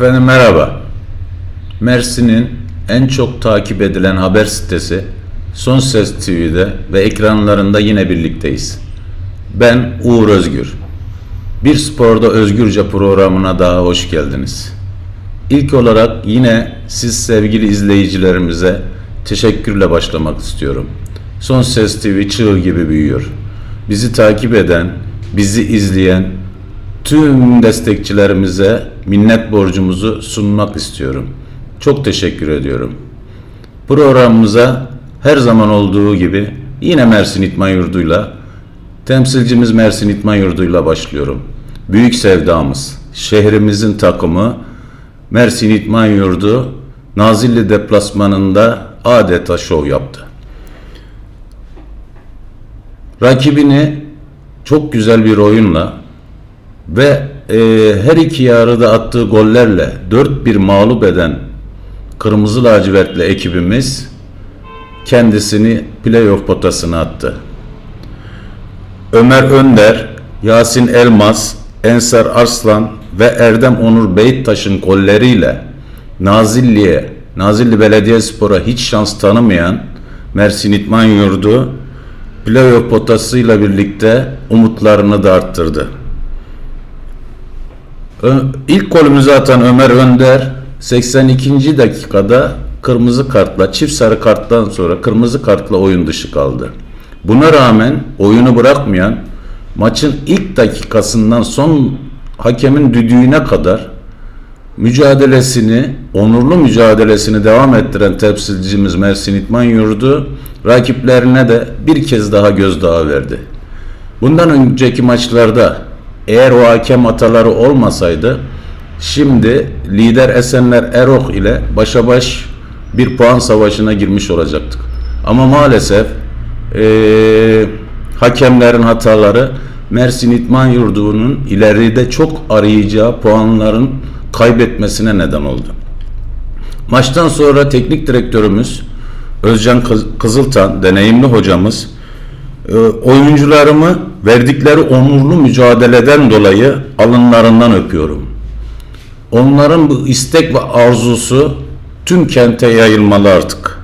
Efendim merhaba. Mersin'in en çok takip edilen haber sitesi Son Ses TV'de ve ekranlarında yine birlikteyiz. Ben Uğur Özgür. Bir Sporda Özgürce programına daha hoş geldiniz. İlk olarak yine siz sevgili izleyicilerimize teşekkürle başlamak istiyorum. Son Ses TV çığ gibi büyüyor. Bizi takip eden, bizi izleyen tüm destekçilerimize minnet borcumuzu sunmak istiyorum. Çok teşekkür ediyorum. Programımıza her zaman olduğu gibi yine Mersin İtman Yurdu'yla temsilcimiz Mersin İtman Yurdu'yla başlıyorum. Büyük sevdamız, şehrimizin takımı Mersin İtman Yurdu Nazilli deplasmanında adeta şov yaptı. Rakibini çok güzel bir oyunla ve e, her iki yarıda attığı gollerle 4-1 mağlup eden Kırmızı Lacivertli ekibimiz kendisini playoff potasına attı. Ömer Önder, Yasin Elmas, Ensar Arslan ve Erdem Onur Beytaş'ın golleriyle Nazilli'ye, Nazilli Belediyespor'a hiç şans tanımayan Mersin İtman Yurdu playoff potasıyla birlikte umutlarını da arttırdı. İlk golümüzü atan Ömer Önder 82. dakikada kırmızı kartla çift sarı karttan sonra kırmızı kartla oyun dışı kaldı. Buna rağmen oyunu bırakmayan maçın ilk dakikasından son hakemin düdüğüne kadar mücadelesini, onurlu mücadelesini devam ettiren temsilcimiz Mersin İtman Yurdu rakiplerine de bir kez daha gözdağı verdi. Bundan önceki maçlarda eğer o hakem hataları olmasaydı şimdi lider Esenler Erok ile başa baş bir puan savaşına girmiş olacaktık. Ama maalesef eee, hakemlerin hataları Mersin İtman Yurdu'nun ileride çok arayacağı puanların kaybetmesine neden oldu. Maçtan sonra teknik direktörümüz Özcan Kız- Kızıltan, deneyimli hocamız, e, oyuncularımı verdikleri onurlu mücadeleden dolayı alınlarından öpüyorum. Onların bu istek ve arzusu tüm kente yayılmalı artık.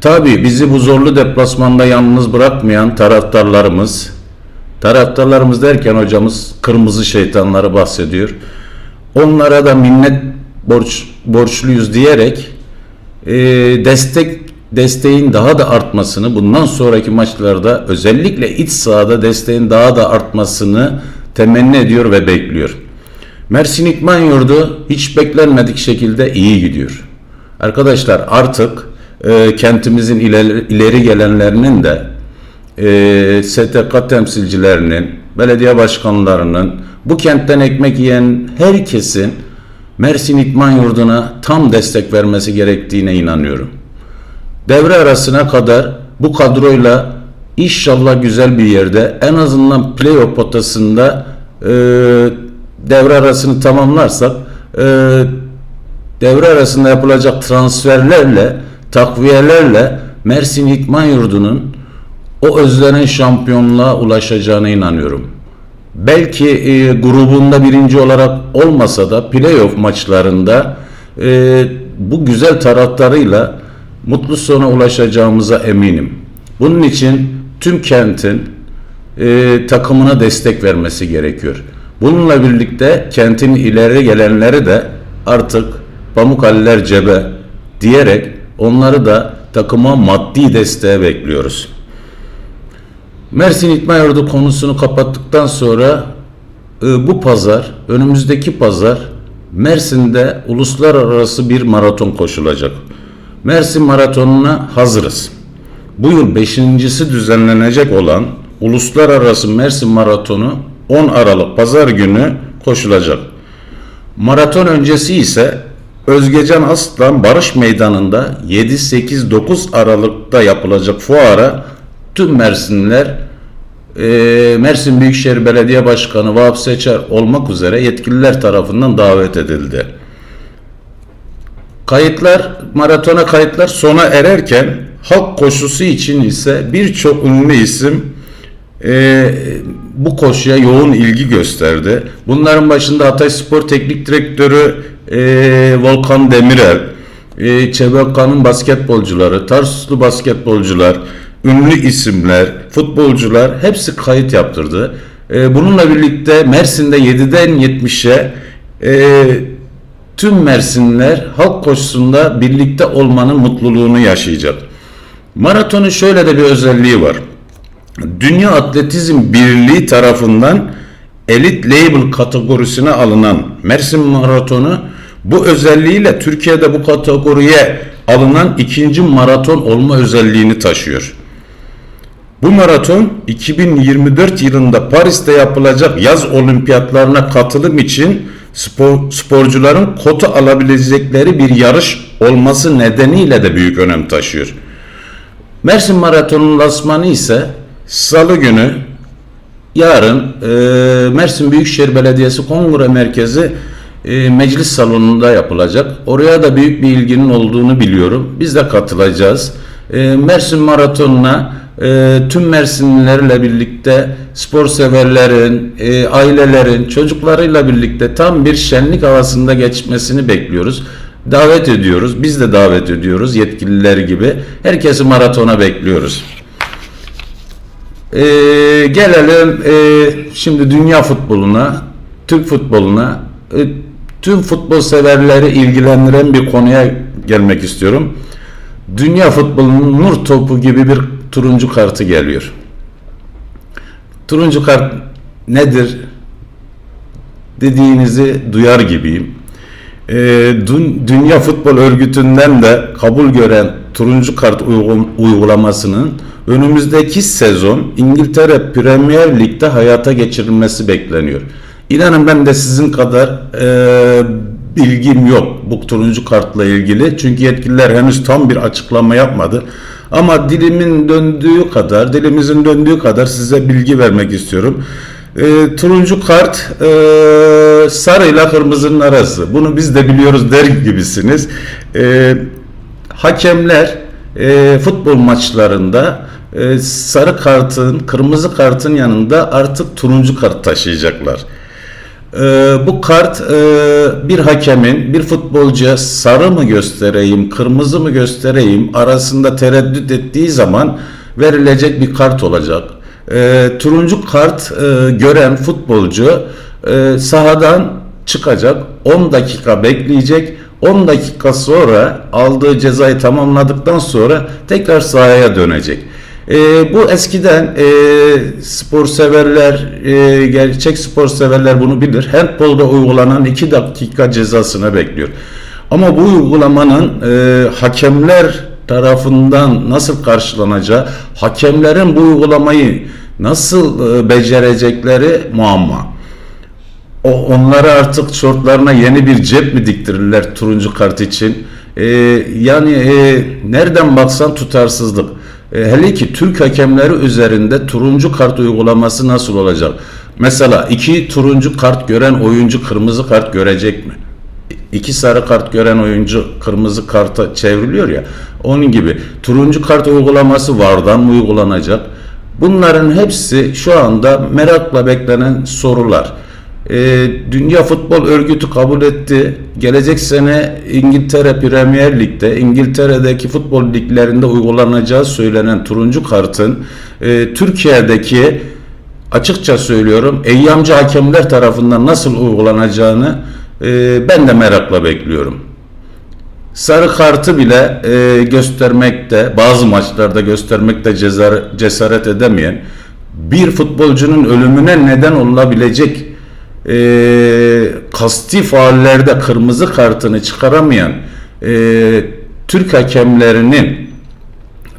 Tabii bizi bu zorlu deplasmanda yalnız bırakmayan taraftarlarımız, taraftarlarımız derken hocamız kırmızı şeytanları bahsediyor. Onlara da minnet borç borçluyuz diyerek e, destek desteğin daha da artmasını bundan sonraki maçlarda özellikle iç sahada desteğin daha da artmasını temenni ediyor ve bekliyor. Mersin İtman Yurdu hiç beklenmedik şekilde iyi gidiyor. Arkadaşlar artık e, kentimizin ileri, ileri gelenlerinin de e, STK temsilcilerinin, belediye başkanlarının, bu kentten ekmek yiyen herkesin Mersin İtman Yurdu'na tam destek vermesi gerektiğine inanıyorum. Devre arasına kadar bu kadroyla inşallah güzel bir yerde en azından playoff potasında e, devre arasını tamamlarsak e, devre arasında yapılacak transferlerle takviyelerle Mersin İtman Yurdu'nun o özlenen şampiyonluğa ulaşacağına inanıyorum. Belki e, grubunda birinci olarak olmasa da playoff maçlarında e, bu güzel taraftarıyla mutlu sona ulaşacağımıza eminim. Bunun için tüm kentin e, takımına destek vermesi gerekiyor. Bununla birlikte kentin ileri gelenleri de artık Pamukkale'ler cebe diyerek onları da takıma maddi desteğe bekliyoruz. Mersin İtman Yurdu konusunu kapattıktan sonra e, bu pazar, önümüzdeki pazar Mersin'de uluslararası bir maraton koşulacak. Mersin Maratonu'na hazırız. Bu yıl beşincisi düzenlenecek olan Uluslararası Mersin Maratonu 10 Aralık Pazar günü koşulacak. Maraton öncesi ise Özgecan Aslan Barış Meydanı'nda 7-8-9 Aralık'ta yapılacak fuara tüm Mersinliler e, Mersin Büyükşehir Belediye Başkanı Vahap Seçer olmak üzere yetkililer tarafından davet edildi. Kayıtlar, maratona kayıtlar sona ererken halk koşusu için ise birçok ünlü isim e, bu koşuya yoğun ilgi gösterdi. Bunların başında Hatay Spor Teknik Direktörü e, Volkan Demirel, e, Çebekka'nın basketbolcuları, Tarsuslu basketbolcular, ünlü isimler, futbolcular hepsi kayıt yaptırdı. E, bununla birlikte Mersin'de 7'den 70'e e, tüm Mersinliler halk koşusunda birlikte olmanın mutluluğunu yaşayacak. Maratonun şöyle de bir özelliği var. Dünya Atletizm Birliği tarafından Elite Label kategorisine alınan Mersin Maratonu bu özelliğiyle Türkiye'de bu kategoriye alınan ikinci maraton olma özelliğini taşıyor. Bu maraton 2024 yılında Paris'te yapılacak yaz olimpiyatlarına katılım için spor, sporcuların kota alabilecekleri bir yarış olması nedeniyle de büyük önem taşıyor. Mersin Maratonu'nun lansmanı ise salı günü yarın e, Mersin Büyükşehir Belediyesi Kongre Merkezi e, meclis salonunda yapılacak. Oraya da büyük bir ilginin olduğunu biliyorum. Biz de katılacağız. E, Mersin Maratonu'na e, tüm Mersinlilerle birlikte spor severlerin, e, ailelerin, çocuklarıyla birlikte tam bir şenlik havasında geçmesini bekliyoruz. Davet ediyoruz. Biz de davet ediyoruz yetkililer gibi. Herkesi maratona bekliyoruz. Ee, gelelim e, şimdi dünya futboluna, Türk futboluna, e, tüm futbol severleri ilgilendiren bir konuya gelmek istiyorum. Dünya futbolunun nur topu gibi bir turuncu kartı geliyor. Turuncu kart nedir dediğinizi duyar gibiyim. Ee, dün- Dünya Futbol Örgütü'nden de kabul gören turuncu kart uygu- uygulamasının önümüzdeki sezon İngiltere Premier Lig'de hayata geçirilmesi bekleniyor. İnanın ben de sizin kadar e, bilgim yok bu turuncu kartla ilgili. Çünkü yetkililer henüz tam bir açıklama yapmadı. Ama dilimin döndüğü kadar, dilimizin döndüğü kadar size bilgi vermek istiyorum. E, turuncu kart e, sarıyla kırmızının arası. Bunu biz de biliyoruz der gibisiniz. E, hakemler e, futbol maçlarında e, sarı kartın, kırmızı kartın yanında artık turuncu kart taşıyacaklar. E, bu kart e, bir hakemin bir futbolcuya sarı mı göstereyim, kırmızı mı göstereyim arasında tereddüt ettiği zaman verilecek bir kart olacak. E, turuncu kart e, gören futbolcu e, sahadan çıkacak, 10 dakika bekleyecek. 10 dakika sonra aldığı cezayı tamamladıktan sonra tekrar sahaya dönecek. E, bu eskiden e, spor severler, e, gerçek spor severler bunu bilir. Handbolda uygulanan 2 dakika cezasını bekliyor. Ama bu uygulamanın e, hakemler tarafından nasıl karşılanacağı, hakemlerin bu uygulamayı nasıl e, becerecekleri muamma. O, onlara artık şortlarına yeni bir cep mi diktirirler turuncu kart için? Ee, yani e, nereden baksan tutarsızlık. E, hele ki Türk hakemleri üzerinde turuncu kart uygulaması nasıl olacak? Mesela iki turuncu kart gören oyuncu kırmızı kart görecek mi? İki sarı kart gören oyuncu kırmızı karta çevriliyor ya. Onun gibi turuncu kart uygulaması vardan mı uygulanacak? Bunların hepsi şu anda merakla beklenen sorular. Ee, Dünya Futbol Örgütü kabul etti. Gelecek sene İngiltere Premier Lig'de, İngiltere'deki futbol liglerinde uygulanacağı söylenen turuncu kartın e, Türkiye'deki açıkça söylüyorum eyyamcı hakemler tarafından nasıl uygulanacağını e, ben de merakla bekliyorum. Sarı kartı bile e, göstermekte, bazı maçlarda göstermekte cesaret edemeyen bir futbolcunun ölümüne neden olabilecek e, kasti faallerde kırmızı kartını çıkaramayan e, Türk hakemlerinin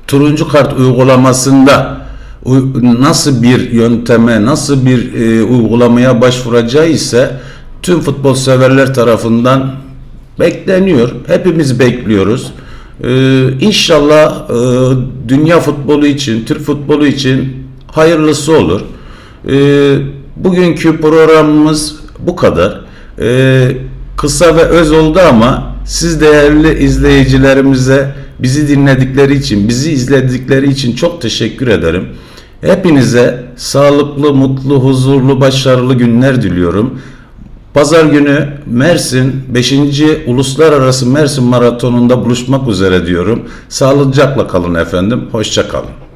turuncu kart uygulamasında uy- nasıl bir yönteme, nasıl bir e, uygulamaya başvuracağı ise tüm futbol severler tarafından bekleniyor. Hepimiz bekliyoruz. Ee, inşallah e, dünya futbolu için, Türk futbolu için hayırlısı olur. Ee, bugünkü programımız bu kadar. Ee, kısa ve öz oldu ama siz değerli izleyicilerimize bizi dinledikleri için, bizi izledikleri için çok teşekkür ederim. Hepinize sağlıklı, mutlu, huzurlu, başarılı günler diliyorum. Pazar günü Mersin 5. Uluslararası Mersin Maratonu'nda buluşmak üzere diyorum. Sağlıcakla kalın efendim. Hoşça kalın.